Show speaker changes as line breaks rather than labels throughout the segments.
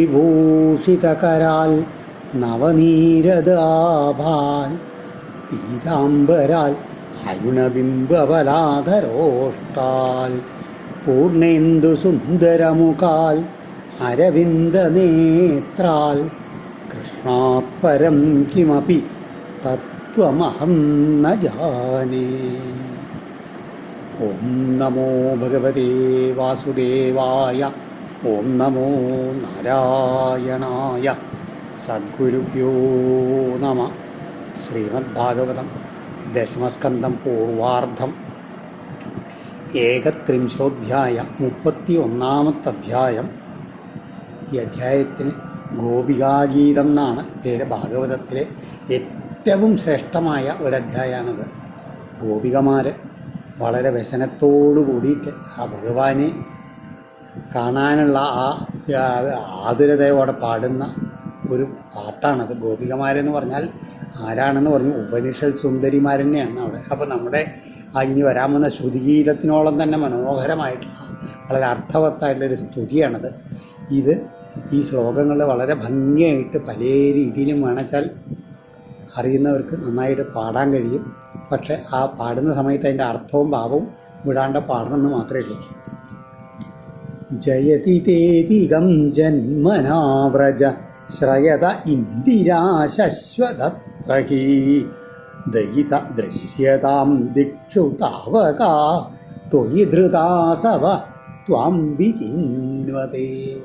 വംശീവിഭൂഷിതകരാൽ നവനീരദാഭാൽ പീതാംബരാൽ അരുണബിംബബലാധരോഷ്ടാൽ പൂർണേന്ദു സുന്ദരമുഖാൽ അരവിന്ദനേത്രാൽ കൃഷ്ണാത്പരം കിമപി തത്വമഹം ന ജാനേ ഓം നമോ ഭഗവതേ വാസുദേവായ ഓം നമോ നാരായണായ സദ്ഗുരുഭ്യോ നമ. ശ്രീമദ്ഭാഗവതം ദശമസ്കന്ധം പൂർവാർദ്ധം. ഏകത്രിംശോധ്യായ മുപ്പത്തി ഒന്നാമത്തെ അധ്യായം ഈ അധ്യായത്തിന് ഗോപികാഗീതം എന്നാണ് പേര്. ഭാഗവതത്തിലെ ഏറ്റവും ശ്രേഷ്ഠമായ ഒരധ്യായമാണിത് ഗോപികമാർ വളരെ വ്യസനത്തോടു കൂടിയിട്ട് ആ ഭഗവാനെ കാണാനുള്ള ആ ആതുരതയോടെ പാടുന്ന ഒരു പാട്ടാണത്. ഗോപികമാരെന്ന് പറഞ്ഞാൽ ആരാണെന്ന് പറഞ്ഞു. ഉപനിഷൽ സുന്ദരിമാർ തന്നെയാണ് അവിടെ. അപ്പോൾ നമ്മുടെ ആ ഇനി വരാൻ വന്ന ശ്രുതിഗീതത്തിനോളം തന്നെ മനോഹരമായിട്ടുള്ള വളരെ അർത്ഥവത്തായിട്ടുള്ളൊരു സ്തുതിയാണത്. ഇത് ഈ ശ്ലോകങ്ങൾ വളരെ ഭംഗിയായിട്ട് പല രീതിയിലും വേണച്ചാൽ അറിയുന്നവർക്ക് നന്നായിട്ട് പാടാൻ കഴിയും. പക്ഷേ ആ പാടുന്ന സമയത്ത് അതിന്റെ അർത്ഥവും ഭാവവും വിടാണ്ട് പാടണമെന്ന് മാത്രമേ ഉള്ളൂ. ജയതി തേതികം ജന്മനാവ്രജ ശ്രയത ഇന്ദിരാ ശശ്വതത്രഹി ദയിത ദൃശ്യതാം ദിക്ഷു താവകാ ത്വയി ധൃതാസവ ത്വാം വിചിന്വതേ.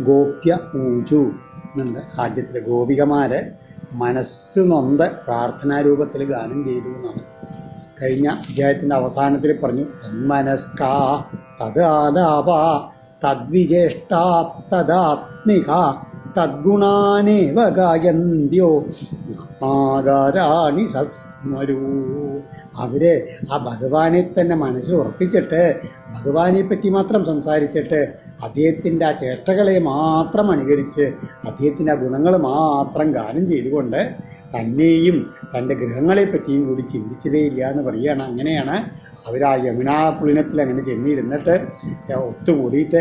ഗോപ്യ ഊജു എന്നുണ്ട് ആദ്യത്തിൽ ഗോപികമാര് മനസ്സ് നൊന്ത് പ്രാർത്ഥനാരൂപത്തിൽ ഗാനം ചെയ്തു എന്നാണ്. കഴിഞ്ഞ അധ്യായത്തിന്റെ അവസാനത്തിൽ പറഞ്ഞു തന്മനസ്കാ. തദാലാപ തദ്വിജേഷ്ടാ തദാത്മിക തദ്ഗുണാനേവ ഗായന്ത്യോ ആകാരാണി സസ്മരൂ. അവർ ആ ഭഗവാനെ തന്നെ മനസ്സിൽ ഉറപ്പിച്ചിട്ട് ഭഗവാനെ പറ്റി മാത്രം സംസാരിച്ചിട്ട് അദ്ദേഹത്തിന്റെ ആ ചേഷ്ടകളെ മാത്രം അനുകരിച്ച് അദ്ദേഹത്തിന്റെ ആ ഗുണങ്ങൾ മാത്രം ഗാനം ചെയ്തുകൊണ്ട് തന്നെയും തന്റെ ഗൃഹങ്ങളെ പറ്റിയും കൂടി ചിന്തിച്ചതേ ഇല്ല എന്ന് പറയുകയാണ്. അങ്ങനെയാണ് അവർ ആ യമുനാ പുളിനത്തിൽ അങ്ങനെ ചെന്നിരുന്നിട്ട് ഒത്തുകൂടിയിട്ട്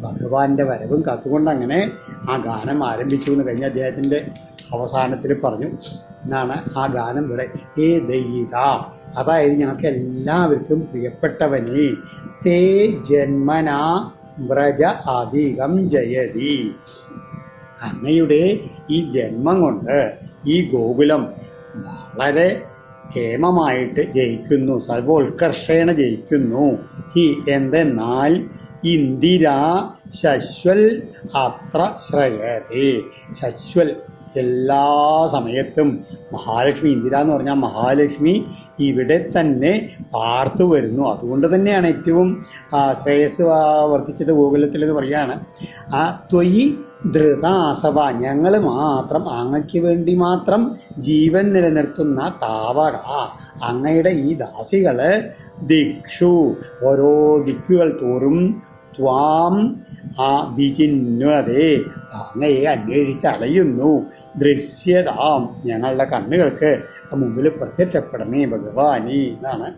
ഭഗവാന്റെ വരവും കത്തുകൊണ്ട് അങ്ങനെ ആ ഗാനം ആരംഭിച്ചു എന്ന് കഴിഞ്ഞ അദ്ദേഹത്തിന്റെ അവസാനത്തിൽ പറഞ്ഞു. എന്നാണ് ആ ഗാനം ഇവിടെ ഏ ദയിത അതായത് ഞങ്ങൾക്ക് എല്ലാവർക്കും പ്രിയപ്പെട്ടവനെ തേ ജന്മനാ വ്രജ അധികം ജയതി. അങ്ങയുടെ ഈ ജന്മം കൊണ്ട് ഈ ഗോകുലം വളരെ കേമമായിട്ട് ജയിക്കുന്നു. സർവോത്കർഷേണ ജയിക്കുന്നു. ഹി എന്തെന്നാൽ ഇന്ദിര ശശ്വൽ അത്ര ശ്രയതേ. ശശ്വൽ എല്ലാ സമയത്തും മഹാലക്ഷ്മി ഇന്ദിര എന്ന് പറഞ്ഞാൽ മഹാലക്ഷ്മി ഇവിടെ തന്നെ പാർത്തു വരുന്നു. അതുകൊണ്ട് തന്നെയാണ് ഏറ്റവും ശ്രേയസ് വർദ്ധിച്ചത് ഗോകുലത്തിലെന്ന് പറയുകയാണ്. ആ ത്വയി ധൃതാസവ. ഞങ്ങൾ മാത്രം അങ്ങയ്ക്ക് വേണ്ടി മാത്രം ജീവൻ നിലനിർത്തുന്ന താവക. അങ്ങയുടെ ഈ ദാസികൾ ദിക്ഷു ഓരോ ദിക്കുകൾ തോറും ത്വാം ആ വിചിന്വതേ അങ്ങയെ അന്വേഷിച്ച് അലയുന്നു ദൃശ്യതാം. ഞങ്ങളുടെ കണ്ണുകൾക്ക് മുമ്പിൽ പ്രത്യക്ഷപ്പെടണേ ഭഗവാനി എന്നാണ്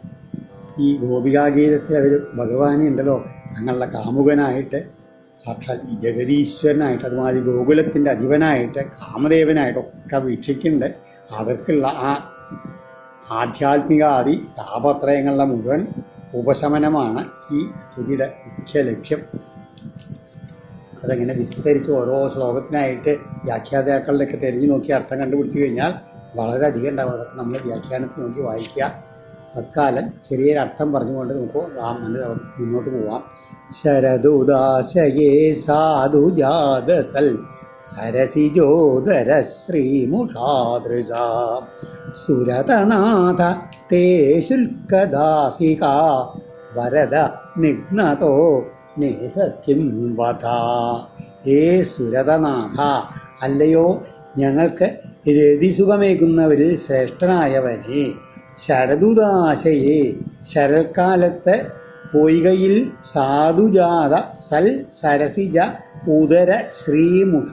ഈ ഗോപികാഗീതത്തിൽ അവർ ഭഗവാനി ഉണ്ടല്ലോ. തങ്ങളുടെ കാമുകനായിട്ട് സാക്ഷാൽ ജഗതീശ്വരനായിട്ട് അതുമാതിരി ഗോകുലത്തിന്റെ അധിപനായിട്ട് കാമദേവനായിട്ടൊക്കെ വീക്ഷിക്കുന്നുണ്ട്. അവർക്കുള്ള ആ ആധ്യാത്മികാദി താപത്രയങ്ങളുടെ മുഴുവൻ ഉപശമനമാണ് ഈ സ്തുതിയുടെ മുഖ്യ ലക്ഷ്യം. അതങ്ങനെ വിസ്തരിച്ച് ഓരോ ശ്ലോകത്തിനായിട്ട് വ്യാഖ്യാതാക്കളിലൊക്കെ തിരഞ്ഞു നോക്കി അർത്ഥം കണ്ടുപിടിച്ച് കഴിഞ്ഞാൽ വളരെയധികം ഉണ്ടാവും. അതൊക്കെ നമ്മൾ വ്യാഖ്യാനത്തിൽ നോക്കി വായിക്കുക. തത്കാലം ചെറിയൊരു അർത്ഥം പറഞ്ഞുകൊണ്ട് നമുക്ക് മുന്നോട്ട് പോവാം. ശരദുദാശയേ സാധുജാതസൽ സരസിജോദര ശ്രീമുഷാദൃശ സുരതനാഥ തേ ശുൽക്കദാസിക വരദ നിഗ്നതോ കിം വധ. ഏ സുരതനാഥ അല്ലയോ ഞങ്ങൾക്ക് രതിസുഖമേകുന്നവരിൽ ശ്രേഷ്ഠനായവനെ ശരദുദാശയെ ശരൽക്കാലത്ത് പൊയ്കയിൽ സാധുജാത സൽ സരസിജ ഉദര ശ്രീമുഖ.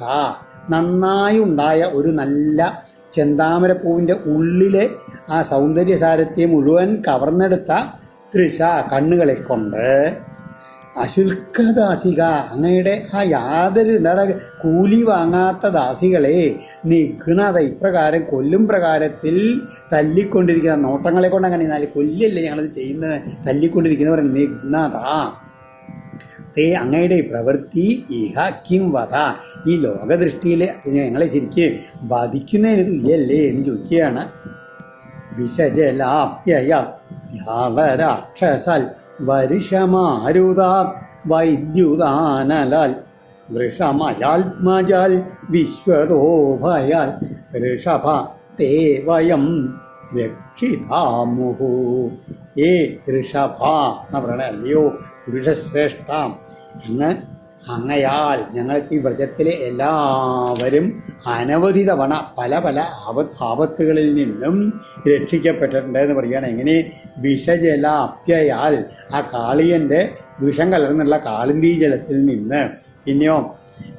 നന്നായുണ്ടായ ഒരു നല്ല ചെന്താമരപ്പൂവിന്റെ ഉള്ളിലെ ആ സൗന്ദര്യസാരത്തെ മുഴുവൻ കവർന്നെടുത്ത തൃശ കണ്ണുകളെ കൊണ്ട്. അശുൽക്കദാസിക. അങ്ങയുടെ ആ യാതൊരു എന്താണ് കൂലി വാങ്ങാത്ത ദാസികളെ നിഘ്നത ഇപ്രകാരം കൊല്ലും പ്രകാരത്തിൽ തല്ലിക്കൊണ്ടിരിക്കുന്ന നോട്ടങ്ങളെ കൊണ്ട് അങ്ങനെ എന്നാൽ കൊല്ലല്ലേ ഞങ്ങളത് ചെയ്യുന്നത്? തല്ലിക്കൊണ്ടിരിക്കുന്നവർ നിഘ്നത. തേ അങ്ങയുടെ പ്രവൃത്തി ഇഹ കിം വധ. ഈ ലോകദൃഷ്ടിയിൽ ഞങ്ങളെ ശരിക്കും വധിക്കുന്നതിന് തുല്യല്ലേ എന്ന് ചോദിക്കുകയാണ്. വിഷജലാപ്യയ. വ്യാളരാക്ഷസൽ വരുഷമാരുതാ വൈദ്യുതാനലാൽ വൃഷമയാത്മജാൽ വിശ്വതോഭയാൽ ഋഷഭ തേ വയം രക്ഷിതാമുഹു. ഏ ഋഷഭ എന്ന് പറയണ അല്ലയോ പുരുഷശ്രേഷ്ഠ. അങ്ങ് അങ്ങയാൽ ഞങ്ങൾക്ക് ഈ വ്രജത്തിലെ എല്ലാവരും അനവധി തവണ പല പല ആപ ആപത്തുകളിൽ നിന്നും രക്ഷിക്കപ്പെട്ടിട്ടുണ്ട് എന്ന് പറയുകയാണ്. എങ്ങനെ? വിഷജല അപ്യയാൽ ആ കാളിയന്റെ വിഷം കലർന്നുള്ള കാളിന്തി ജലത്തിൽ നിന്ന് പിന്നെയോ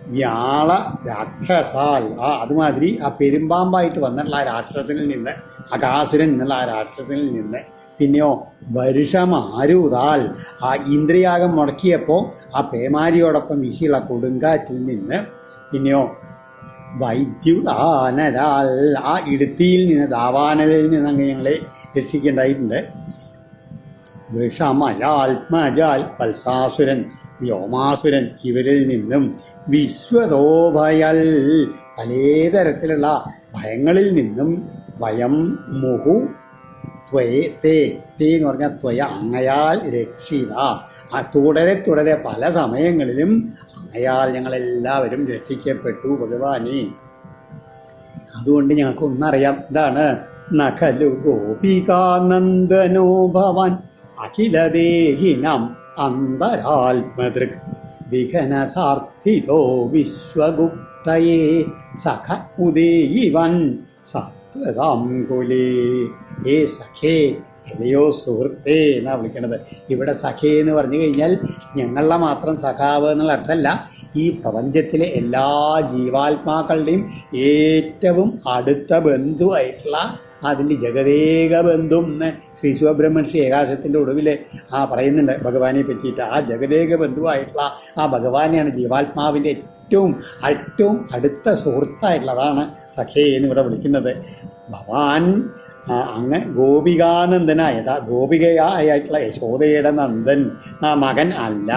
വ്യാള രാക്ഷസാൽ ആ അതുമാതിരി ആ പെരുമ്പാമ്പായിട്ട് വന്നിട്ടുള്ള ആ രാക്ഷസനിൽ നിന്ന് അകാസുരൻ എന്നുള്ള ആ രാക്ഷസനിൽ നിന്ന് പിന്നെയോ വരുഷമാരൂതാൽ ആ ഇന്ദ്രിയാഗം മുടക്കിയപ്പോൾ ആ പേമാരിയോടൊപ്പം വീശിയുള്ള കൊടുങ്കാറ്റിൽ നിന്ന് പിന്നെയോ വൈദ്യുതാനരാൽ ആ ഇടുത്തിയിൽ നിന്ന് ദാവാനലിൽ നിന്ന് അങ്ങ് ഞങ്ങളെ രക്ഷിക്കേണ്ടായിട്ടുണ്ട് വൃഷമയാത്മജാൽ വത്സാസുരൻ വ്യോമാസുരൻ ഇവരിൽ നിന്നും വിശ്വതോഭയൽ. പലതരത്തിലുള്ള ഭയങ്ങളിൽ നിന്നും ഭയം മുഹു ത്വയെ തേ തേ എന്ന് പറഞ്ഞാൽ ത്വയ അങ്ങയാൽ രക്ഷിത. ആ തുടരെ തുടരെ പല സമയങ്ങളിലും അങ്ങയാൽ ഞങ്ങളെല്ലാവരും രക്ഷിക്കപ്പെട്ടു ഭഗവാനെ. അതുകൊണ്ട് ഞങ്ങൾക്ക് ഒന്നറിയാം എന്താണ് നഖലു ഗോപികാനന്ദനോ ഭവാൻ. അഖിലദേഹിനം അന്തരാത്മദൃക് വിഘനസാർത്ഥിതോ വിശ്വഗുപ്തയേ സഖ ഉദേയിവൻ സത്വതാംകുലേ ഏ സഖേ അല്ലയോ സുഹൃത്തേ എന്നാണ് വിളിക്കണത്. ഇവിടെ സഖേ എന്ന് പറഞ്ഞു കഴിഞ്ഞാൽ ഞങ്ങളുടെ മാത്രം സഖാവ് എന്നുള്ള അർത്ഥമല്ല ഈ പ്രപഞ്ചത്തിലെ എല്ലാ ജീവാത്മാക്കളുടെയും ഏറ്റവും അടുത്ത ബന്ധുവായിട്ടുള്ള അതിന്റെ ജഗദേക ബന്ധുന്ന് ശ്രീ ശിവബ്രഹ്മർഷി ഏകാശത്തിന്റെ ഒടുവിൽ ആ പറയുന്നുണ്ട് ഭഗവാനെ പറ്റിയിട്ട്. ആ ജഗതേക ബന്ധുവായിട്ടുള്ള ആ ഭഗവാനെയാണ് ജീവാത്മാവിന്റെ ഏറ്റവും ഏറ്റവും അടുത്ത സുഹൃത്തായിട്ടുള്ളതാണ് സഖേ എന്ന് ഇവിടെ വിളിക്കുന്നത്. ഭവാൻ അങ്ങ് ഗോപികാനന്ദനായതാ ഗോപികയായിട്ടുള്ള യശോദയുടെ നന്ദൻ ആ മകൻ അല്ല.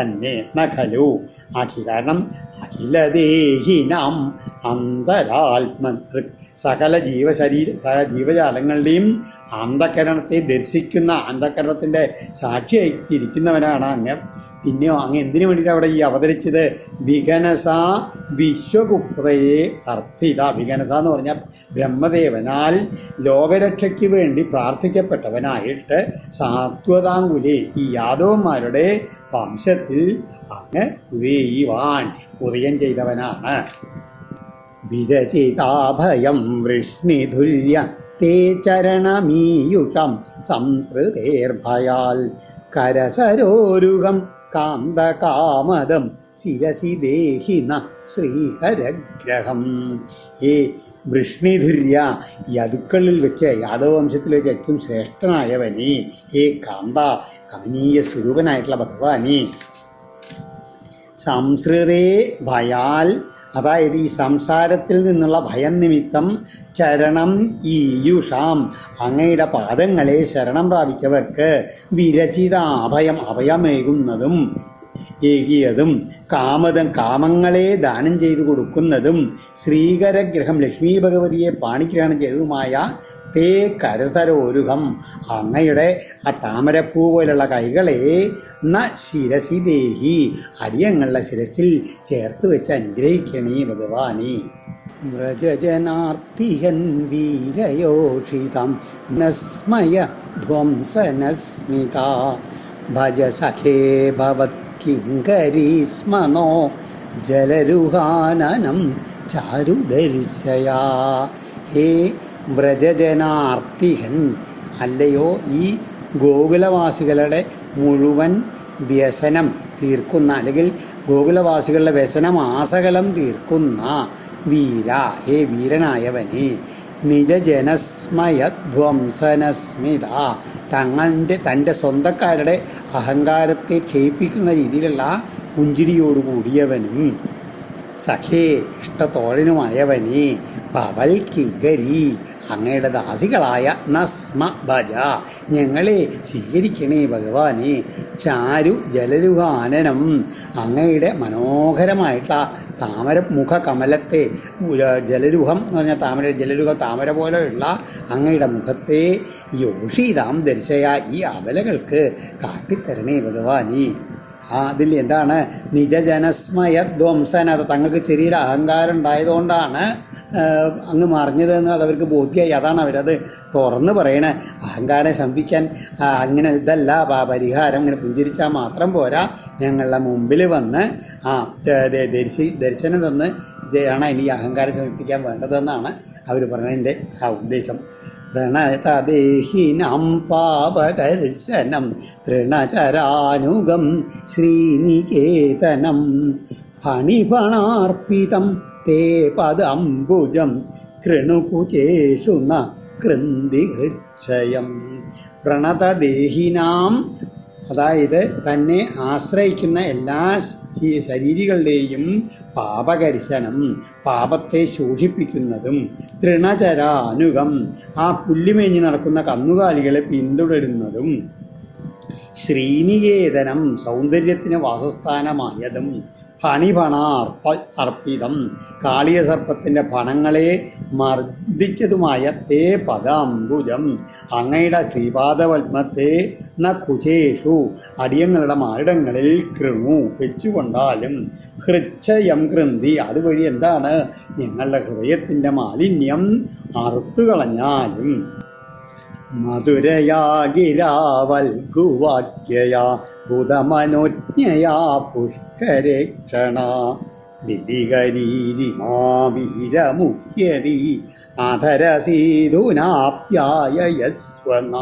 തന്നെ നഖലു. അഖി കാരണം അഖിലദേഹിനാം അന്തരാത്മതൃക്. സകല ജീവശരീര സകല ജീവജാലങ്ങളുടെയും അന്ധകരണത്തെ ദർശിക്കുന്ന അന്ധകരണത്തിന്റെ സാക്ഷിയായിട്ടിരിക്കുന്നവനാണ് അങ്ങ്. പിന്നെയോ അങ്ങ് എന്തിനു വേണ്ടിയിട്ട് അവിടെ ഈ അവതരിച്ചത്? വിഘനസ വിശ്വഗുപ്തയെ അർത്ഥിത. വിഘനസ എന്ന് പറഞ്ഞാൽ ബ്രഹ്മദേവനാൽ ലോകരക്ഷയ്ക്ക് വേണ്ടി പ്രാർത്ഥിക്കപ്പെട്ടവനായിട്ട് സാത്വതാങ്കുലി ഈ യാദവന്മാരുടെ വംശത്തിൽ അങ്ങ് ഉദയുവാൻ ഉദയം ചെയ്തവനാണ്. വിരചിതാഭയം വൃഷ്ണിതുല്യ തേ ചരണമീയുഷം സംസൃതേർഭയാൽ കരസരോരുകം കാന്തകാമദം ശിരസി ദേഹിന ശ്രീഹരഗ്രഹം. ഏ വൃഷ്ണിധുര്യ യദുക്കളിൽ വെച്ച് യാദവവംശത്തിൽ വെച്ച് ഏറ്റവും ശ്രേഷ്ഠനായവനീ. ഏ കാന്ത കമനീയ സ്വരൂപനായിട്ടുള്ള ഭഗവാനീ. സംസൃതേ ഭയാൽ അതായത് ഈ സംസാരത്തിൽ നിന്നുള്ള ഭയം നിമിത്തം ചരണം ഈയുഷാം. അങ്ങയുടെ പാദങ്ങളെ ശരണം പ്രാപിച്ചവർക്ക് വിരചിത അഭയം അഭയമേകുന്നതും ഏകിയതും കാമതം കാമങ്ങളെ ദാനം ചെയ്തു കൊടുക്കുന്നതും ശ്രീകരഗ്രഹം ലക്ഷ്മി ഭഗവതിയെ പാണിഗ്രഹണം ചെയ്തതുമായ തേ കരസരോരുഹം അങ്ങയുടെ ആ താമരപ്പൂ പോലുള്ള കൈകളെ ന ശിരസി ദേഹി. അടിയങ്ങളുടെ ശിരസിൽ ചേർത്ത് വെച്ച് അനുഗ്രഹിക്കണേ ഭഗവാനെ. വ്രജജനാർത്തിഹൻ വീരയോഷിതം നസ്മയ ധ്വംസനസ്മിത. ഭജ സഖേ ഭവത്കിങ്കരീസ്മനോ ജലരുഹാനനം ചാരുദർശയാ ഹേ വ്രജജനാർത്തിഹൻ അല്ലയോ ഈ ഗോകുലവാസികളുടെ മുഴുവൻ വ്യസനം തീർക്കുന്ന അല്ലെങ്കിൽ ഗോകുലവാസികളുടെ വ്യസനം ആസകലം തീർക്കുന്ന വീര ഹേ വീരനായവനെ നിജജനസ്മയധ്വംസനസ്മിത തങ്ങളുടെ തന്റെ സ്വന്തക്കാരുടെ അഹങ്കാരത്തെ ക്ഷയിപ്പിക്കുന്ന രീതിയിലുള്ള പുഞ്ചിരിയോടുകൂടിയവനും സഖേ ഇഷ്ടത്തോഴനുമായവനെ ഭവൽ കിങ്കരി അങ്ങയുടെ ദാസികളായ നസ്മ ഭജ ഞങ്ങളെ സ്വീകരിക്കണേ ഭഗവാനെ. ചാരു ജലരുഹാനനം അങ്ങയുടെ മനോഹരമായിട്ടുള്ള താമര മുഖ കമലത്തെ ജലരുഹം എന്ന് പറഞ്ഞാൽ താമര ജലരുഹ താമര പോലെയുള്ള അങ്ങയുടെ മുഖത്തെ യോഷിതാം ദർശയ ഈ അബലകൾക്ക് കാട്ടിത്തരണേ ഭഗവാനെ. ആ അതിൽ എന്താണ്? നിജജനസ്മയ ധ്വംസന അത് തങ്ങൾക്ക് ചെറിയൊരു അഹങ്കാരം ഉണ്ടായതുകൊണ്ടാണ് അങ്ങ് മറിഞ്ഞത് എന്ന് അത് അവർക്ക് ബോധ്യമായി അതാണ് അവരത് തുറന്ന് പറയണേ. അഹങ്കാരം ശമിപ്പിക്കാൻ അങ്ങനെ ഇതല്ല. പരിഹാരം ഇങ്ങനെ പുഞ്ചിരിച്ചാൽ മാത്രം പോരാ. ഞങ്ങളുടെ മുമ്പിൽ വന്ന് ആ ദർശി ദർശനം തന്ന് ഇതാണ് ഇനി അഹങ്കാരം ശമിപ്പിക്കാൻ വേണ്ടതെന്നാണ് അവർ പറയുന്നതിന്റെ ആ ഉദ്ദേശം. പ്രണതദേഹിനം പാപകർശനം തൃണചരാനുഗം ശ്രീനികേതനം ഫണിഫണാർപ്പിതം തേ പദംബുജം കൃണുകുചേഷു ന കൃന്തിഹൃക്ഷയം പ്രണതദേഹിനാം അതായത് തന്നെ ആശ്രയിക്കുന്ന എല്ലാ ശരീരികളുടെയും പാപകരിശനം പാപത്തെ ശോഷിപ്പിക്കുന്നതും തൃണചരാനുഗം ആ പുല്ലുമേഞ്ഞ് നടക്കുന്ന കന്നുകാലികളെ പിന്തുടരുന്നതും ശ്രീനികേതനം സൗന്ദര്യത്തിന് വാസസ്ഥാനമായതും ഫണിഫണാർപ്പ അർപ്പിതം കാളിയ സർപ്പത്തിന്റെ ഫണങ്ങളെ മർദ്ദിച്ചതുമായ തേ പദാംബുജം. അങ്ങയുടെ ശ്രീപാദപത്മത്തെ ന കുചേഷു അടിയങ്ങളുടെ മാരിടങ്ങളിൽ കൃണു വെച്ചുകൊണ്ടാലും ഹൃച്ഛയം കൃന്തി. അതുവഴി എന്താണ്? ഞങ്ങളുടെ ഹൃദയത്തിന്റെ മാലിന്യം അറുത്തുകളഞ്ഞാലും മധുരയാ ബുധമനുജ്ഞയാ പുഷ്കരക്ഷണ. വിധികരീരിമാ വീരമുഹ്യതി അധരസീതുനാപ്യായസ്വന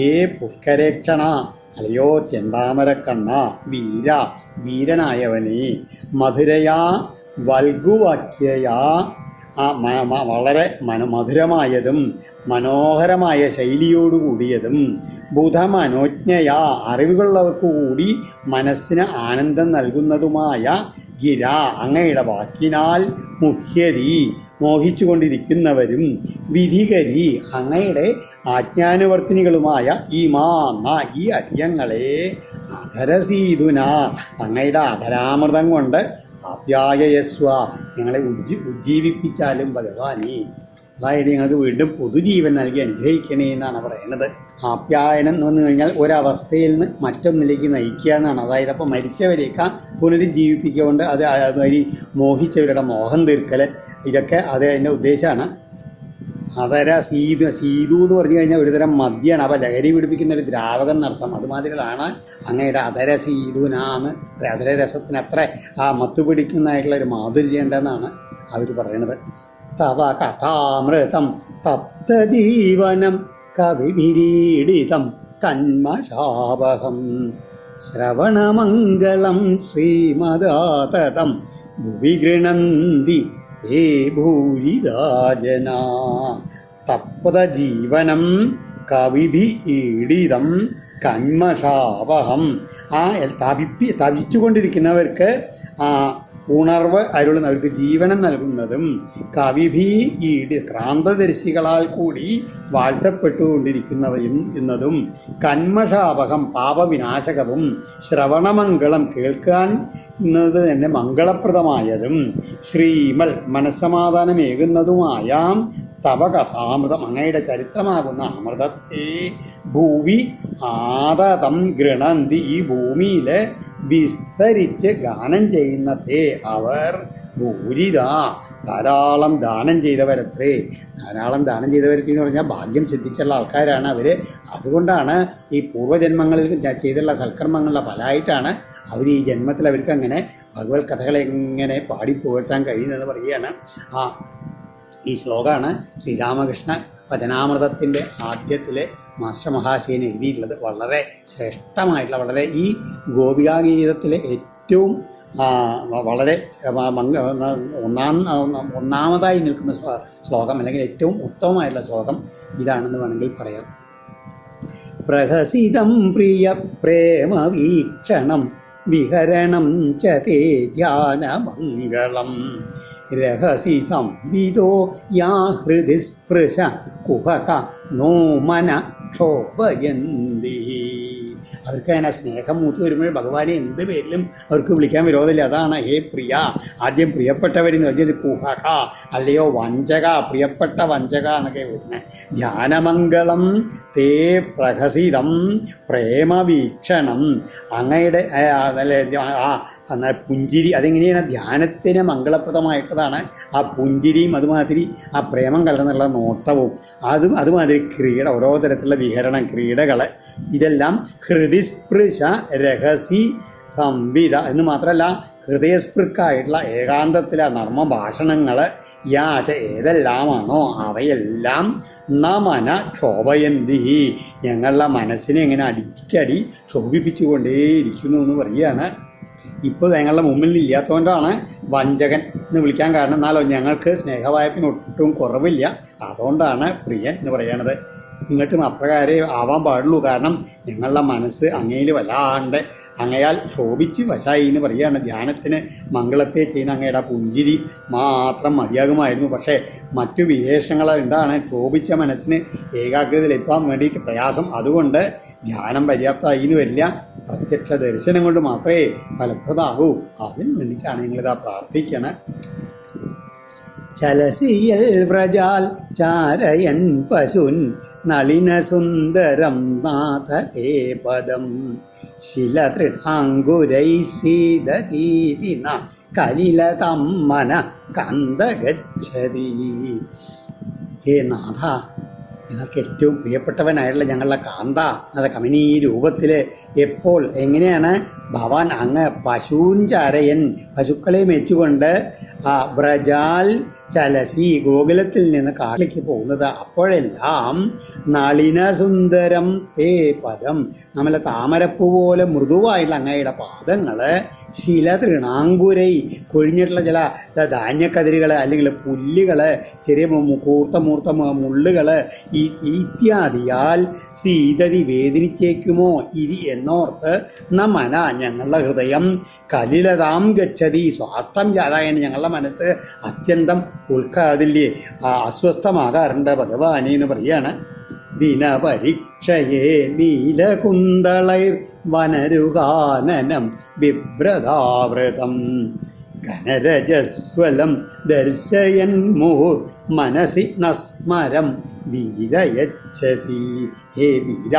ഏ പുഷ്കരക്ഷണ അല്ലയോ ചെന്താമരക്കണ്ണ വീര വീരനായവനെ. മധുരയാ വൽഗുവാക്യയാ ആ വളരെ മനമധുരമായതും മനോഹരമായ മനോഹരമായ ശൈലിയോടുകൂടിയതും ബുധമനോജ്ഞയ അറിവുകളുള്ളവർക്ക് കൂടി മനസ്സിന് ആനന്ദം നൽകുന്നതുമായ ഗിര അങ്ങയുടെ വാക്കിനാൽ മുഹ്യതി മോഹിച്ചുകൊണ്ടിരിക്കുന്നവരും വിധികരി അങ്ങയുടെ ആജ്ഞാനുവർത്തിനികളുമായ ഈ മാങ്ങ ഈ അടിയങ്ങളെ അധരസീതുന അങ്ങയുടെ അധരാമൃതം കൊണ്ട് ആപ്യായയസ്വ. നിങ്ങളെ ഉജ്ജി ഉജ്ജീവിപ്പിച്ചാലും ഭഗവാനെ. അതായത് നിങ്ങൾക്ക് വീണ്ടും പൊതുജീവൻ നൽകി അനുഗ്രഹിക്കണേ എന്നാണ് പറയുന്നത് ആപ്യായനം എന്ന് പറഞ്ഞു കഴിഞ്ഞാൽ ഒരവസ്ഥയിൽ നിന്ന് മറ്റൊന്നിലേക്ക് നയിക്കുക എന്നാണ്. അതായത് അപ്പോൾ മരിച്ചവരെയൊക്കെ പുനരുജ്ജീവിപ്പിക്കൊണ്ട് അത് അതുവഴി മോഹിച്ചവരുടെ മോഹം തീർക്കൽ ഇതൊക്കെ അത് അതിന്റെ ഉദ്ദേശമാണ്. അതര സീതു സീതു എന്ന് പറഞ്ഞു കഴിഞ്ഞാൽ ഒരുതരം മദ്യമാണ് അപ്പോൾ ലഹരി പിടിപ്പിക്കുന്ന ഒരു ദ്രാവകം നടത്തം. അതുമാതിരികളാണ് അങ്ങയുടെ അതര സീതുനാന്ന് അതര രസത്തിന് അത്ര ആ മത്ത് പിടിക്കുന്നതായിട്ടുള്ള ഒരു മാധുര്യം ഉണ്ടെന്നാണ് അവർ പറയണത്. തവ കഥാമൃതം തപ്തജീവനം കവിഭിരീഡിതം കന്മഷാപഹം. ശ്രവണമംഗളം ശ്രീമദാതതം ഭുവി ഗൃണന്തി തേ ഭൂരിദാജന തപ്തജീവനം കവിഭി ഈടിതം കന്മഷാവഹം. ആ തപിപ്പി തപിച്ചുകൊണ്ടിരിക്കുന്നവർക്ക് ആ ഉണർവ് അരുളുന്ന അവർക്ക് ജീവനം നൽകുന്നതും കവിഭീ ക്രാന്തദർശികളാൽ കൂടി വാഴ്ത്തപ്പെട്ടുകൊണ്ടിരിക്കുന്നവയും എന്നതും കന്മഷാപകം പാപവിനാശകവും ശ്രവണമംഗളം കേൾക്കാൻ എന്നത് തന്നെ മംഗളപ്രദമായതും ശ്രീമൽ മനസ്സമാധാനമേകുന്നതുമായ തവ കഥാമൃതം അങ്ങയുടെ ചരിത്രമാകുന്ന അമൃതത്തെ ഭൂവി ആദതം ഗൃണന്തി ഈ ഭൂമിയിൽ വിസ്തരിച്ച് ഗാനം ചെയ്യുന്നതേ. അവർ ഭൂരിത ധാരാളം ദാനം ചെയ്തവരത്രേ. ധാരാളം ദാനം ചെയ്തവരത്തി എന്ന് പറഞ്ഞാൽ ഭാഗ്യം സിദ്ധിച്ചുള്ള ആൾക്കാരാണ് അവർ അതുകൊണ്ടാണ് ഈ പൂർവജന്മങ്ങളിൽ ചെയ്തുള്ള സൽക്കർമ്മങ്ങളുടെ ഫലമായിട്ടാണ് അവർ ഈ ജന്മത്തിൽ അവർക്ക് അങ്ങനെ ഭഗവത് കഥകളെ എങ്ങനെ പാടി കഴിയുന്നതെന്ന് പറയുകയാണ്. ആ ഈ ശ്ലോകമാണ് ശ്രീരാമകൃഷ്ണ വചനാമൃതത്തിന്റെ ആദ്യത്തിലെ മാസ്റ്റർ മഹാശയൻ എഴുതിയിട്ടുള്ളത് വളരെ ശ്രേഷ്ഠമായിട്ടുള്ള വളരെ ഈ ഗോപികാഗീതത്തിലെ ഏറ്റവും വളരെ ഒന്നാം ഒന്നാമതായി നിൽക്കുന്ന ശ്ലോകം അല്ലെങ്കിൽ ഏറ്റവും ഉത്തമമായിട്ടുള്ള ശ്ലോകം ഇതാണെന്ന് വേണമെങ്കിൽ പറയാം. പ്രഹസിതം പ്രിയ പ്രേമവീക്ഷണം വിഹരണം ചേ ധ്യാനമംഗളം രഹസി സംവിദോ യാ ഹൃദി സ്പൃശ കുഹക നോ മന ക്ഷോഭയന്തി അവർക്ക് അങ്ങനെ സ്നേഹം മൂത്ത് വരുമ്പോൾ ഭഗവാനെ എന്ത് പേരിലും അവർക്ക് വിളിക്കാൻ വിരോധമില്ല. അതാണ് ഹേ പ്രിയ ആദ്യം പ്രിയപ്പെട്ടവരെന്ന് വെച്ചാൽ കുഹക അല്ലയോ വഞ്ചക പ്രിയപ്പെട്ട വഞ്ചക എന്നൊക്കെ വിളിക്കുന്നത് ധ്യാനമംഗളം തേ പ്രഹസിതം പ്രേമവീക്ഷണം. അങ്ങയുടെ ആ, പുഞ്ചിരി അതെങ്ങനെയാണ്? ധ്യാനത്തിന് മംഗളപ്രദമായിട്ടതാണ് ആ പുഞ്ചിരിയും അതുമാതിരി ആ പ്രേമം കലർന്നുള്ള നോട്ടവും. അതും അതുമാതിരി ക്രീഡ ഓരോ തരത്തിലുള്ള വിഹരണം ക്രീഡകൾ ഇതെല്ലാം ഹൃദിസ്പൃശ രഹസി സംവിധ എന്ന് മാത്രമല്ല ഹൃദയസ്പൃക്കായിട്ടുള്ള ഏകാന്തത്തിലെ നർമ്മഭാഷണങ്ങൾ യാച ഏതെല്ലാമാണോ അവയെല്ലാം നമന ക്ഷോഭയന്തി. ഞങ്ങളുടെ മനസ്സിനെ ഇങ്ങനെ അടിക്കടി ക്ഷോഭിപ്പിച്ചുകൊണ്ടേയിരിക്കുന്നു എന്ന് പറയുകയാണ്. ഇപ്പോൾ ഞങ്ങളുടെ മുമ്പിൽ നിന്ന് ഇല്ലാത്തതുകൊണ്ടാണ് വഞ്ചകൻ എന്ന് വിളിക്കാൻ കാരണം. എന്നാലോ ഞങ്ങൾക്ക് സ്നേഹവായ്പിന് ഒട്ടും കുറവില്ല. അതുകൊണ്ടാണ് പ്രിയൻ എന്ന് പറയണത് ഇങ്ങോട്ടും അപ്രകാരേ ആവാൻ പാടുള്ളൂ. കാരണം ഞങ്ങളുടെ മനസ്സ് അങ്ങയിൽ വല്ലാണ്ട് അങ്ങയാൽ ക്ഷോഭിച്ച് വശായി എന്ന് പറയുകയാണ്. ധ്യാനത്തിന് മംഗളത്തെ ചെയ്യുന്ന അങ്ങയുടെ പുഞ്ചിരി മാത്രം മതിയാകുമായിരുന്നു. പക്ഷേ മറ്റു വിശേഷങ്ങൾ എന്താണ്? ക്ഷോഭിച്ച മനസ്സിന് ഏകാഗ്രത ലഭിക്കാൻ വേണ്ടിയിട്ട് പ്രയാസം. അതുകൊണ്ട് ധ്യാനം പര്യാപ്തമായി എന്ന് വരില്ല. പ്രത്യക്ഷ ദർശനം കൊണ്ട് മാത്രമേ ഫലപ്രദമാകൂ. അതിന് വേണ്ടിയിട്ടാണ് ഞങ്ങളിതാ പ്രാർത്ഥിക്കണേ. ചലസിയൽ വ്രജാൽ ചാരയൻ പശുൻ നളിന നളിനസുന്ദരം നാഥേ പദം. ശിലതൃണാങ്കുരൈ സീതീതിന കലിലതമ്മന കന്തഗതി ഹേ നാഥ ഞങ്ങൾക്ക് ഏറ്റവും പ്രിയപ്പെട്ടവനായിട്ടുള്ള ഞങ്ങളുടെ കാന്ത അത് കമിനി രൂപത്തിൽ എപ്പോൾ എങ്ങനെയാണ്? ഭവാൻ അങ്ങ് പശൂഞ്ചാരയൻ പശുക്കളെ മെച്ചുകൊണ്ട് വ്രജാൽ ചലസി ഗോകുലത്തിൽ നിന്ന് കാട്ടിലേക്ക് പോകുന്നത്. അപ്പോഴെല്ലാം നളിനസുന്ദരം തേ പദം നമ്മളെ താമരപ്പൂ പോലെ മൃദുവായിട്ടുള്ള അങ്ങയുടെ പാദങ്ങൾ ശില തൃണാങ്കുരൈ കൊഴിഞ്ഞിട്ടുള്ള ചില ധാന്യക്കതിരുകൾ അല്ലെങ്കിൽ പുല്ലുകൾ ചെറിയ കൂർത്ത മൂർത്ത മുള്ളുകൾ ഇത്യാദിയാൽ സീതതി വേദനിച്ചേക്കുമോ ഇതി എന്നോർത്ത് നമന ഞങ്ങളുടെ ഹൃദയം കലിലതാം ഗച്ഛതി. സ്വാസ്ഥം ജാതായാണ് ഞങ്ങളുടെ മനസ്സ് അത്യന്തം ഉൾക്കാതില്ലേ? ആ അസ്വസ്ഥമാകാറുണ്ട് ഭഗവാനെ എന്ന് പറയാണ്. ദിനപരീക്ഷയെ നീലകുന്തളൈർ വനരുകാനനം ബിഭ്രതാവൃതം. ഘനരജസ്വലം ദർശയൻ മുഹുർ മനസി നസ്മരം വീരയച്ഛസി ഹേ വീര.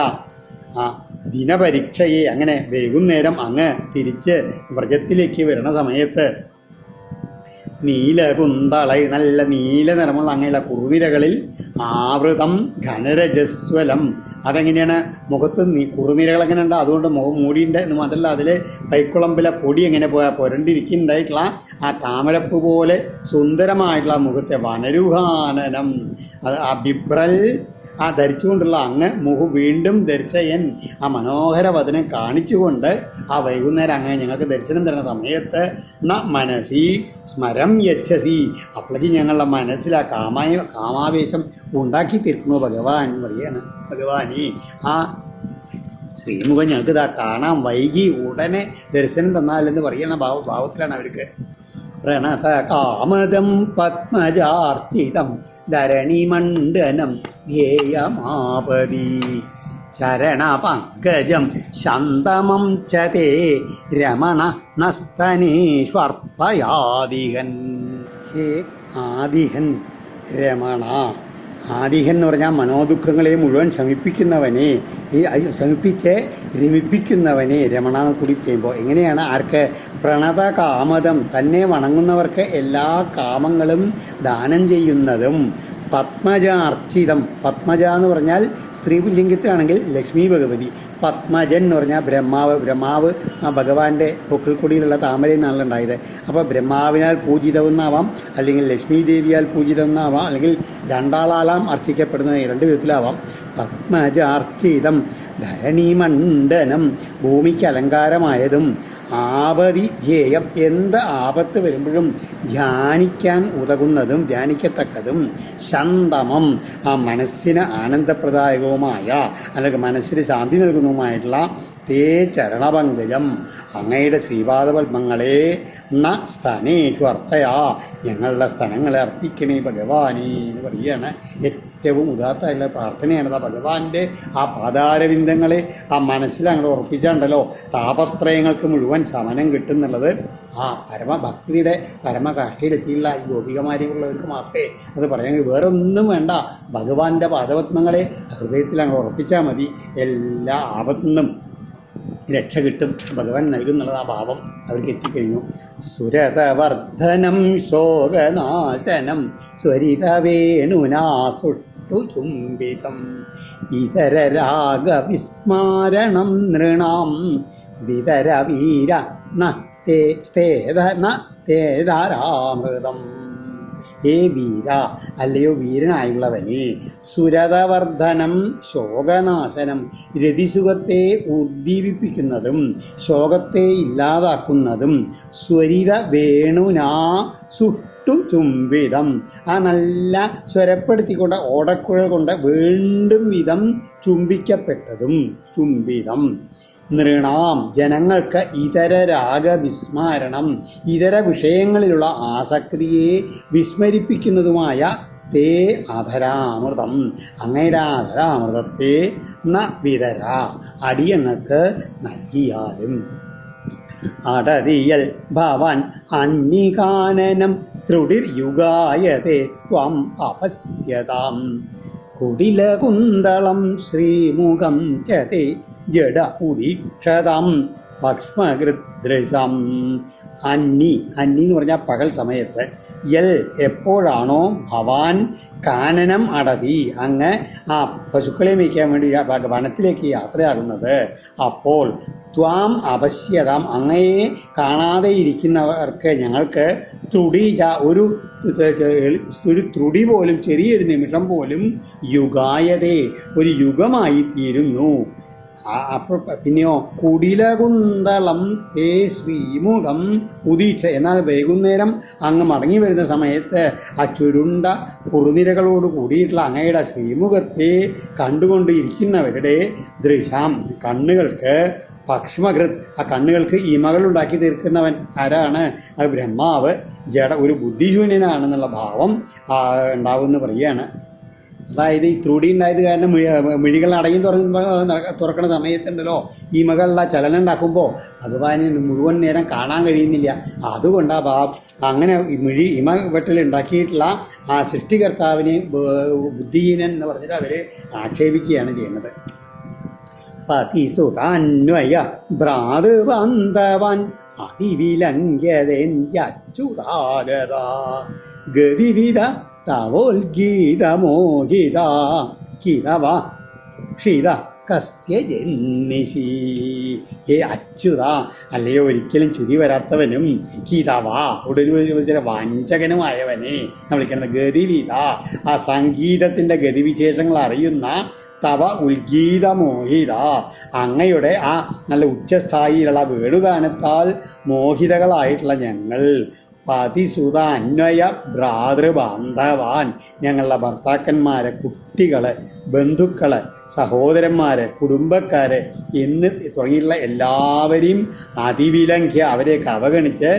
ആ ദിനപരീക്ഷയെ അങ്ങനെ വൈകുന്നേരം അങ്ങ് തിരിച്ച് വ്രജത്തിലേക്ക് വരുന്ന സമയത്ത് നീലകുന്തളൈ നല്ല നീല നിറമുള്ള അങ്ങനെയുള്ള കുറുനിരകളിൽ ആവൃതം ഘനരജസ്വലം. അതെങ്ങനെയാണ്? മുഖത്ത് നീ കുറുനിരകൾ എങ്ങനെ ഉണ്ട്? അതുകൊണ്ട് മുഖം മൂടിയുണ്ട് എന്ന് മാത്രമല്ല അതിൽ കൈക്കുളമ്പിലെ പൊടി എങ്ങനെ പോയാൽ പുരണ്ടിരിക്കുന്നുണ്ടായിട്ടുള്ള ആ താമരപ്പ് പോലെ സുന്ദരമായിട്ടുള്ള മുഖത്തെ വനരുഹാനനം. അത് അഭിപ്രൽ ആ ധരിച്ചുകൊണ്ടുള്ള അങ്ങ് മുഹു വീണ്ടും ദർശയൻ ആ മനോഹര വചനം കാണിച്ചുകൊണ്ട് ആ വൈകുന്നേരം അങ്ങ് ഞങ്ങൾക്ക് ദർശനം തരുന്ന സമയത്ത് ന മനസ്സി സ്മരം യച്ഛസി. അപ്പോഴേക്കും ഞങ്ങളുടെ മനസ്സിൽ ആ കാമായ കാമാവേശം ഉണ്ടാക്കി തീർക്കുന്നു ഭഗവാൻ. പറയാണ് ഭഗവാനി ആ ശ്രീമുഖം ഞങ്ങൾക്ക് ഇതാ കാണാം വൈകി ഉടനെ ദർശനം തന്നാലെന്ന് പറയുന്ന ഭാവ ഭാവത്തിലാണ് അവർക്ക്. പ്രണത കാമദം പത്മജാർച്ചിതം ധരണിമണ്ഡനം ധ്യേയമാപതി. ചരണപങ്കജം ശന്തമം ചതേ രമണ നസ്തനേഷ്വർപ്പയാദിഹൻ ഹേ ആദിഹൻ രമണ. ആദിഹൻ എന്ന് പറഞ്ഞാൽ മനോദുഃഖങ്ങളെ മുഴുവൻ ശമിപ്പിക്കുന്നവനെ ഈ ശമിപ്പിച്ച് രമിപ്പിക്കുന്നവനെ രമണ കൂടി ചെയ്യുമ്പോൾ എങ്ങനെയാണ് ആർക്ക്? പ്രണത കാമതം തന്നെ വണങ്ങുന്നവർക്ക് എല്ലാ കാമങ്ങളും ദാനം ചെയ്യുന്നതും. പത്മജ അർച്ചിതം പത്മജ എന്ന് പറഞ്ഞാൽ സ്ത്രീലിംഗത്തിലാണെങ്കിൽ ലക്ഷ്മി ഭഗവതി. പത്മജൻ എന്ന് പറഞ്ഞാൽ ബ്രഹ്മാവ് ബ്രഹ്മാവ് ആ ഭഗവാന്റെ പൊക്കിൾ കുടിയിലുള്ള താമരയിൽ നിന്നാണല്ലോ ഉണ്ടായത്. അപ്പോൾ ബ്രഹ്മാവിനാൽ പൂജിതമെന്നാവാം അല്ലെങ്കിൽ ലക്ഷ്മി ദേവിയാൽ പൂജിതമെന്നാവാം അല്ലെങ്കിൽ രണ്ടാളാലാം അർച്ചിക്കപ്പെടുന്നത് രണ്ട് വിധത്തിലാവാം. പത്മജ അർച്ചിതം ധരണീമണ്ഡനം ഭൂമിക്ക് അലങ്കാരമായതും ആപതി ധ്യേയം എന്ത് ആപത്ത് വരുമ്പോഴും ധ്യാനിക്കാൻ ഉതകുന്നതും ധ്യാനിക്കത്തക്കതും ശന്തമം ആ മനസ്സിന് ആനന്ദപ്രദായകവുമായ അല്ലെങ്കിൽ മനസ്സിന് ശാന്തി നൽകുന്നതുമായിട്ടുള്ള തേ ചരണപങ്കജം. അങ്ങയുടെ ശ്രീപാദപത്മങ്ങളെ ന സ്തനേഷു അർത്ഥയാ ഞങ്ങളുടെ സ്ഥലങ്ങളെ അർപ്പിക്കണേ ഭഗവാനേ എന്ന് പറയുകയാണ് ഏറ്റവും ഉദാത്തമായിട്ടുള്ള പ്രാർത്ഥനയാണ്. ആ ഭഗവാന്റെ ആ പാതാരവിന്ദങ്ങളെ ആ മനസ്സിൽ അങ്ങോട്ട് ഉറപ്പിച്ചാണ്ടല്ലോ താപത്രയങ്ങൾക്ക് മുഴുവൻ സമനം കിട്ടുന്നുള്ളത്. ആ പരമഭക്തിയുടെ പരമകാഷ്ഠയിലെത്തിയുള്ള ഈ ഗോപികമാരിയുള്ളവർക്ക് മാത്രമേ അത് പറയാൻ വേറെ ഒന്നും വേണ്ട. ഭഗവാന്റെ പാദപത്മങ്ങളെ ഹൃദയത്തിൽ അങ്ങോട്ട് ഉറപ്പിച്ചാൽ മതി. എല്ലാ ആപത്തുനിന്നും രക്ഷ കിട്ടും. ഭഗവാൻ നൽകുന്നുള്ളത് ആ ഭാവം അവർക്ക് എത്തിക്കഴിഞ്ഞു. സുരതവർദ്ധനം ശോകനാശനം സ്വരിതവേണുനാ സുഷ്ടു ചുംബിതം ഇതരരാഗവിസ്മാരണം നൃണാം. വിതരവീര ന ഹേ വീര അല്ലയോ വീരനായുള്ളവനെ. സുരതവർദ്ധനം ശോകനാശനം രതിസുഖത്തെ ഉദ്ദീപിപ്പിക്കുന്നതും ശോകത്തെ ഇല്ലാതാക്കുന്നതും സ്വരിത വേണുനാ സുഷ്ടു ചുംബിതം ആ നല്ല സ്വരപ്പെടുത്തിക്കൊണ്ട് ഓടക്കുഴൽ കൊണ്ട് വീണ്ടും വിധം ചുംബിക്കപ്പെട്ടതും ചുംബിതം. നൃണാം ജനങ്ങൾക്ക് ഇതര രാഗവിസ്മാരണം ഇതര വിഷയങ്ങളിലുള്ള ആസക്തിയെ വിസ്മരിപ്പിക്കുന്നതുമായ തേ അധരാമൃതം. അങ്ങയുടെ അധരാമൃതത്തെ ന വിതര അടിയങ്ങൾക്ക് നൽകിയാലും അടതിയൽ ഭവൻ അന്യകാനനം ത്രുടിർയുഗായതേ ത്വം അപശ്യതാം കുടിലകുന്തളം ശ്രീമുഖം ചതേ ജഡ ഉദീക്ഷതം ഭക്ഷ്മകൃദൃശം അന്നി അന്നി എന്ന് പറഞ്ഞാൽ പകൽ സമയത്ത്. എൽ എപ്പോഴാണോ ഭവാൻ കാനനം അടവി. അങ്ങ് ആ പശുക്കളെ മേയ്ക്കാൻ വേണ്ടി വനത്തിലേക്ക് യാത്രയാകുന്നത്. അപ്പോൾ ത്വാം അപശ്യതാം. അങ്ങയെ കാണാതെ ഇരിക്കുന്നവർക്ക് ഞങ്ങൾക്ക് ത്രുടി ഒരു ഒരു ത്രുടി പോലും ചെറിയൊരു നിമിഷം പോലും യുഗായതേ ഒരു യുഗമായി തീരുന്നു പിന്നെയോ കുടിലകുന്തളം തേ ശ്രീമുഖം ഉദീക്ഷ എന്നാൽ വൈകുന്നേരം അങ്ങ് മടങ്ങി വരുന്ന സമയത്ത് ആ ചുരുണ്ട കുറുനിരകളോട് കൂടിയിട്ടുള്ള അങ്ങയുടെ ശ്രീമുഖത്തെ കണ്ടുകൊണ്ടിരിക്കുന്നവരുടെ ദൃശാം കണ്ണുകൾക്ക് ഭക്ഷ്മകൃത്. ആ കണ്ണുകൾക്ക് ഇമകളുണ്ടാക്കി തീർക്കുന്നവൻ ആരാണ്? അത് ബ്രഹ്മാവ്. ജഡ ഒരു ബുദ്ധിശൂന്യനാണെന്നുള്ള ഭാവം ഉണ്ടാവുമെന്ന് പറയുകയാണ്. അതായത് ഈ ത്രുടി ഉണ്ടായത് കാരണം മിഴി- മിഴികൾ അടയും തുറക്കുമ്പോൾ തുറക്കുന്ന സമയത്തുണ്ടല്ലോ. ഈ മകളുള്ള ചലനം ഉണ്ടാക്കുമ്പോൾ ഭഗവാന് മുഴുവൻ നേരം കാണാൻ കഴിയുന്നില്ല. അതുകൊണ്ടാണ് ആ അങ്ങനെ മിഴി ഇമ വെട്ടൽ ഉണ്ടാക്കിയിട്ടുള്ള ആ സൃഷ്ടികർത്താവിനെ ബ- ബുദ്ധിഹീനൻ എന്ന് പറഞ്ഞിട്ട് അവർ ആക്ഷേപിക്കുകയാണ് ചെയ്യുന്നത്. പതിസുതാന്വയ ഭ്രാതൃബന്ധവൻ അതിവിലംഘ്യതെന്യച്യുതാഗത ഗതിവിധ തവോൽഗീതമോഹിത കിതവ ക്ഷിത കസ്യ ജന്നിശി. ഹേ അച്യുത അല്ലയോ ഒരിക്കലും ചുതി വരാത്തവനും കിതവ ഉടനെ ചില വഞ്ചകനുമായവനെ നമ്മൾ വിളിക്കുന്നത് ഗതിവിധ ആ സംഗീതത്തിന്റെ ഗതിവിശേഷങ്ങൾ അറിയുന്ന തവ ഉൽഗീതമോഹിത. അങ്ങയുടെ ആ നല്ല ഉച്ചസ്ഥായിയിലുള്ള വേണുഗാനത്താൽ മോഹിതകളായിട്ടുള്ള ഞങ്ങൾ പതിസുത അന്വയ ഭ്രാതൃബാന്ധവാൻ. ഞങ്ങളുടെ ഭർത്താക്കന്മാരെ കുട്ടികളെ ബന്ധുക്കളെ സഹോദരന്മാരെ കുടുംബക്കാരെ എന്ന് തുടങ്ങിയിട്ടുള്ള എല്ലാവരെയും അതിവിലംഘ്യ അവരെയൊക്കെ അവഗണിച്ച്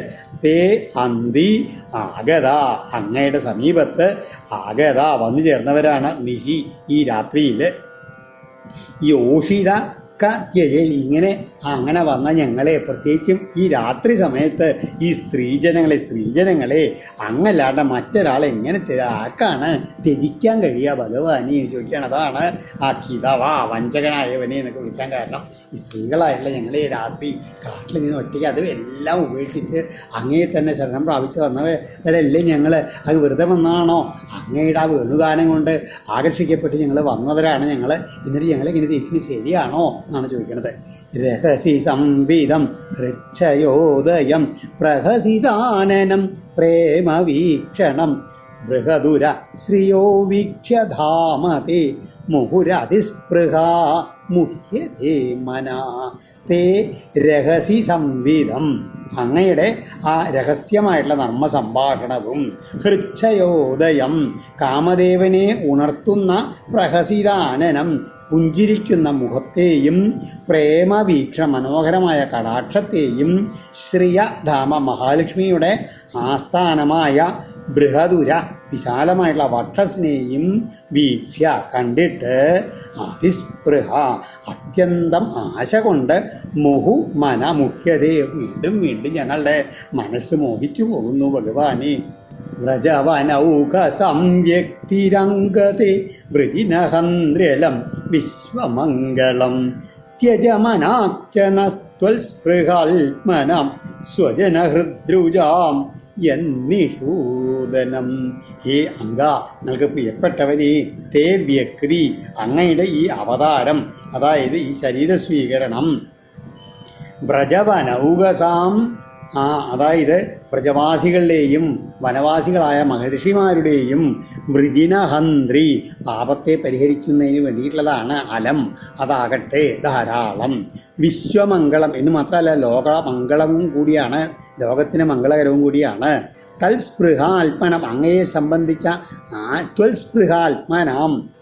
തേ അന്തി ആഗത അങ്ങയുടെ സമീപത്ത് ആഗത വന്നു ചേർന്നവരാണ് നിശി ഈ രാത്രിയിൽ ഈ ഓഷിത ത്യജയിൽ ഇങ്ങനെ അങ്ങനെ വന്ന ഞങ്ങളെ. പ്രത്യേകിച്ചും ഈ രാത്രി സമയത്ത് ഈ സ്ത്രീജനങ്ങളെ സ്ത്രീജനങ്ങളെ അങ്ങല്ലാണ്ട് മറ്റൊരാളെ എങ്ങനെ ആർക്കാണ് ത്യജിക്കാൻ കഴിയുക? ഭഗവാനി എന്ന് ചോദിക്കുകയാണ്. അതാണ് ആ കിതവാ വഞ്ചകനായവനെ എന്നൊക്കെ വിളിക്കാൻ കാരണം. ഈ സ്ത്രീകളായിട്ടുള്ള ഞങ്ങളെ രാത്രി കാട്ടിൽ നിന്ന് ഒറ്റയ്ക്ക് അത് എല്ലാം ഉപേക്ഷിച്ച് അങ്ങേ തന്നെ ശരണം പ്രാപിച്ച് വന്നവരല്ലേ ഞങ്ങൾ അത് വെറുതെ വന്നതാണോ അങ്ങയുടെ ആ വേണുഗാനം കൊണ്ട് ആകർഷിക്കപ്പെട്ട് ഞങ്ങൾ വന്നവരാണ് ഞങ്ങൾ എന്നിട്ട് ഞങ്ങളെ ഇങ്ങനെ തിരിക്കുന്നത് ശരിയാണോ? എന്നാണ് ചോദിക്കുന്നത് രഹസി സംവിധം ഹൃച്ഛയോദയം പ്രഹസിതാനനം പ്രേമവീക്ഷണം ബൃഹദുര ശ്രിയോ വീക്ഷ്യധാമത്തെ മുഹുരതിസ്പൃഹ മുഹ്യതേ മന തേ രഹസി സംവിധം അങ്ങയുടെ ആ രഹസ്യമായിട്ടുള്ള നർമ്മ സംഭാഷണവും ഹൃച്ഛയോദയം കാമദേവനെ ഉണർത്തുന്ന പ്രഹസിതാനനം പുഞ്ചിരിക്കുന്ന മുഖത്തെയും പ്രേമവീക്ഷ മനോഹരമായ കടാക്ഷത്തെയും ശ്രീയധാമ മഹാലക്ഷ്മിയുടെ ആസ്ഥാനമായ ബൃഹദുര വിശാലമായിട്ടുള്ള വക്ഷസ്നേയും വീക്ഷ്യ കണ്ടിട്ട് അതിസ്പൃഹ അത്യന്തം ആശ കൊണ്ട് മുഹു മന മുഹ്യതയെ വീണ്ടും വീണ്ടും ഞങ്ങളുടെ മനസ്സ് മോഹിച്ചു പോകുന്നു ഭഗവാനെ. വ്രജവനൗക സംവ്യക്തിരംഗത്തെ വൃജിനഹന്ദ്രലം വിശ്വമംഗളം. ത്വൽസ്പൃഹാത്മനം സ്വജനഹൃദ്രുജാം എന്നിഷൂദനം. ഹേ അങ്ക നിങ്ങൾക്ക് പ്രിയപ്പെട്ടവനെ തേ വ്യക്തി അങ്ങയുടെ ഈ അവതാരം അതായത് ഈ ശരീരസ്വീകരണം. വ്രജവനൗകസാം ആ അതായത് പ്രജവാസികളുടെയും വനവാസികളായ മഹർഷിമാരുടെയും വൃജിനഹന്ത്രി പാപത്തെ പരിഹരിക്കുന്നതിന് വേണ്ടിയിട്ടുള്ളതാണ് അലം. അതാകട്ടെ ധാരാളം. വിശ്വമംഗളം എന്ന് മാത്രമല്ല ലോക മംഗളവും കൂടിയാണ് ലോകത്തിന് മംഗളകരവും കൂടിയാണ്. തൽസ്പൃഹാത്മനം അങ്ങയെ സംബന്ധിച്ച ആ ത്വൽസ്പൃഹാത്മനാം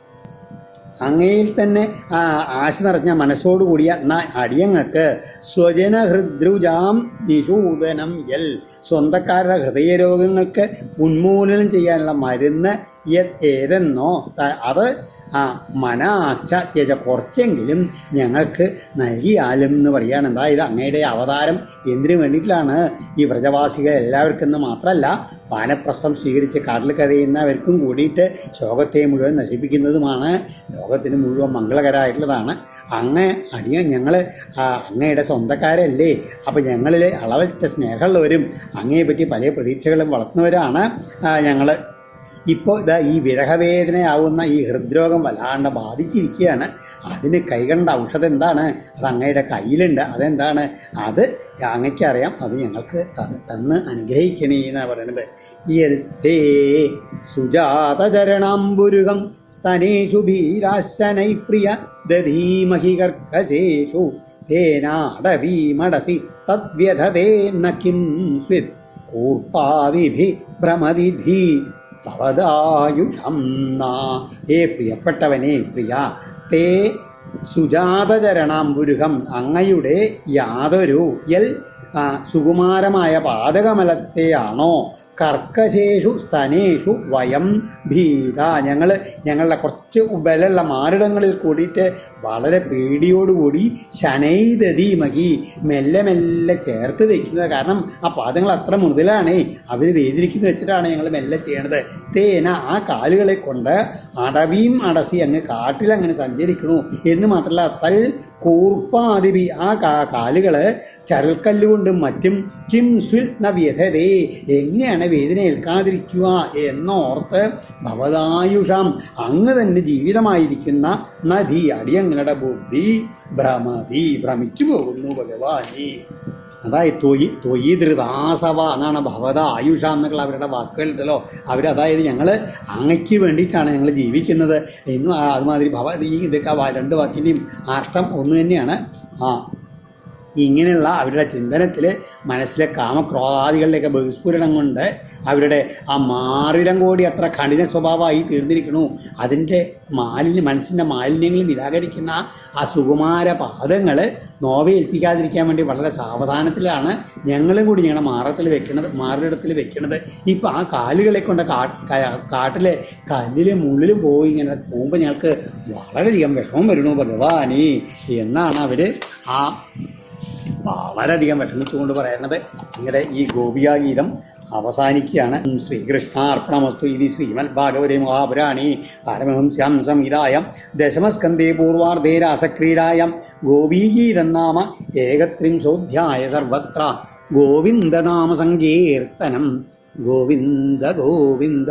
അങ്ങയിൽ തന്നെ ആ ആശ നിറഞ്ഞ മനസ്സോടുകൂടിയ അടിയങ്ങൾക്ക് സ്വജന ഹൃദ്രുജാം നിഷൂദനം എൽ. സ്വന്തക്കാരുടെ ഹൃദയരോഗങ്ങൾക്ക് ഉന്മൂലനം ചെയ്യാനുള്ള മരുന്ന് ഏതെന്നോ അത് ആ മനാച്ച ത്യജ കുറച്ചെങ്കിലും ഞങ്ങൾക്ക് നൽകിയാലും എന്ന് പറയുകയാണ്. എന്താ അതായത് അങ്ങയുടെ അവതാരം എന്തിനു വേണ്ടിയിട്ടാണ് ഈ വ്രജവാസികൾ എല്ലാവർക്കും എന്ന് മാത്രമല്ല വാനപ്രസ്ഥം സ്വീകരിച്ച് കാട്ടിൽ കഴിയുന്നവർക്കും കൂടിയിട്ട് ശോകത്തെ മുഴുവൻ നശിപ്പിക്കുന്നതുമാണ് ലോകത്തിന് മുഴുവൻ മംഗളകരമായിട്ടുള്ളതാണ്. അങ്ങ് അടിയ ഞങ്ങൾ അങ്ങയുടെ സ്വന്തക്കാരല്ലേ. അപ്പോൾ ഞങ്ങളിൽ അളവറ്റ സ്നേഹമുള്ളവരും അങ്ങയെ പറ്റി പല പ്രതീക്ഷകളും വളർത്തുന്നവരാണ് ഞങ്ങൾ ഇപ്പോൾ ഇതാ ഈ വിരഹവേദനയാവുന്ന ഈ ഹൃദ്രോഗം വല്ലാണ്ട് ബാധിച്ചിരിക്കുകയാണ്. അതിന് കൈകണ്ട ഔഷധം എന്താണ്? അത് അങ്ങയുടെ കയ്യിലുണ്ട്. അതെന്താണ്? അത് അങ്ങയ്ക്കറിയാം. അത് ഞങ്ങൾക്ക് തന്ന് അനുഗ്രഹിക്കണേ എന്നാണ് പറയണത്. യൽത്തേ സുജാതചരണാംബുരുകം സ്തനേഷു ഭീരാശനൈ പ്രിയ ദധീമഹി കർക്കശേഷു തേനാടവീമടസി തദ്വ്യഥതേന്ന കിം സ്വിത് കൂർപ്പാതിഭി ഭ്രമതിധി ഭവതായുഷം നാ. ഏ പ്രിയപ്പെട്ടവനെ പ്രിയ തേ സുജാതചരണാംബുരുഹം അങ്ങയുടെ യാതൊരു എൽ സുകുമാരമായ പാതകമലത്തെയാണോ കർക്കശേഷു സ്തനേഷു വയം ഭീത. ഞങ്ങൾ ഞങ്ങളുടെ കുറച്ച് ബലമുള്ള മാറിടങ്ങളിൽ കൂടിയിട്ട് വളരെ പേടിയോടുകൂടി ശനൈതതി മഹി മെല്ലെ മെല്ലെ ചേർത്ത് തയ്ക്കുന്നത് കാരണം ആ പാദങ്ങൾ അത്ര മുതലാണ് അവർ വേദിരിക്കുന്നത് വെച്ചിട്ടാണ് ഞങ്ങൾ മെല്ലെ ചെയ്യണത്. തേന ആ കാലുകളെ കൊണ്ട് അടവിയും അടസി അങ്ങ് കാട്ടിൽ അങ്ങനെ സഞ്ചരിക്കണു. എന്ന് മാത്രമല്ല തൽ കൂർപ്പാതിപി ആ കാലുകൾ ചരൽക്കല്ലുകൊണ്ടും മറ്റും കിം സുൽ ന എങ്ങനെയാണ് വേദന ഏൽക്കാതിരിക്കുക എന്നോർത്ത് ഭവതായുഷം അങ്ങ് തന്നെ ജീവിതമായിരിക്കുന്ന നദി അടിയങ്ങളുടെ ബുദ്ധി ഭ്രമതി ഭ്രമിച്ചു പോകുന്നു ഭഗവാനി. അതായത് തൊയ് തൊയ് ധൃതാസവ എന്നാണ് ഭവത ആയുഷ എന്നൊക്കെ അവരുടെ വാക്കുകളുണ്ടല്ലോ. അവർ അതായത് ഞങ്ങൾ അങ്ങയ്ക്ക് വേണ്ടിയിട്ടാണ് ഞങ്ങൾ ജീവിക്കുന്നത്. എന്നും അതുമാതിരി ഭവ ഈ ഇതൊക്കെ രണ്ട് വാക്കിന്റെയും അർത്ഥം ഒന്ന് തന്നെയാണ്. ആ ഇങ്ങനെയുള്ള അവരുടെ ചിന്തനത്തിൽ മനസ്സിലെ കാമക്രോധാദികളിലേക്ക് ബഹിസ്ഫുരണം കൊണ്ട് അവരുടെ ആ മാറിടം കൂടി അത്ര കഠിന സ്വഭാവമായി തീർന്നിരിക്കണു അതിന്റെ മാലിന്യ മനസ്സിന്റെ മാലിന്യങ്ങൾ നിരാകരിക്കുന്ന ആ സുകുമാര പാദങ്ങൾ നോവയേൽപ്പിക്കാതിരിക്കാൻ വേണ്ടി വളരെ സാവധാനത്തിലാണ് ഞങ്ങളും കൂടി ഞങ്ങളുടെ മാറത്തിൽ വെക്കണത് മാറിടത്തിൽ വെക്കണത്. ഇപ്പോൾ ആ കാലുകളെ കൊണ്ട് കാട്ട് കാട്ടിലെ കല്ലിലും മുള്ളിൽ പോയി ഇങ്ങനെ പോകുമ്പോൾ ഞങ്ങൾക്ക് വളരെയധികം വിഷമം വരുന്നു ഭഗവാനേ. എന്നാണ് അവർ ആ വളരെയധികം വിഷമിച്ചുകൊണ്ട് പറയുന്നത് നിങ്ങളുടെ ഈ ഗോപികാഗീതം അവസാനിക്കുകയാണ്. ശ്രീകൃഷ്ണാർപ്പണമസ്തു ഇതി ശ്രീമൽ ഭാഗവതി മഹാപുരാണി. പാരമഹംസ്യാം സംഹിതായം. ദശമസ്കന്ധേ പൂർവാർദ്ധേ രാസക്രീഡായം ഗോപീഗീതം നാമ ഏകത്രിംശോധ്യായ സർവത്ര. ഗോവിന്ദനാമ സങ്കീർത്തനം. ഗോവിന്ദ ഗോവിന്ദ.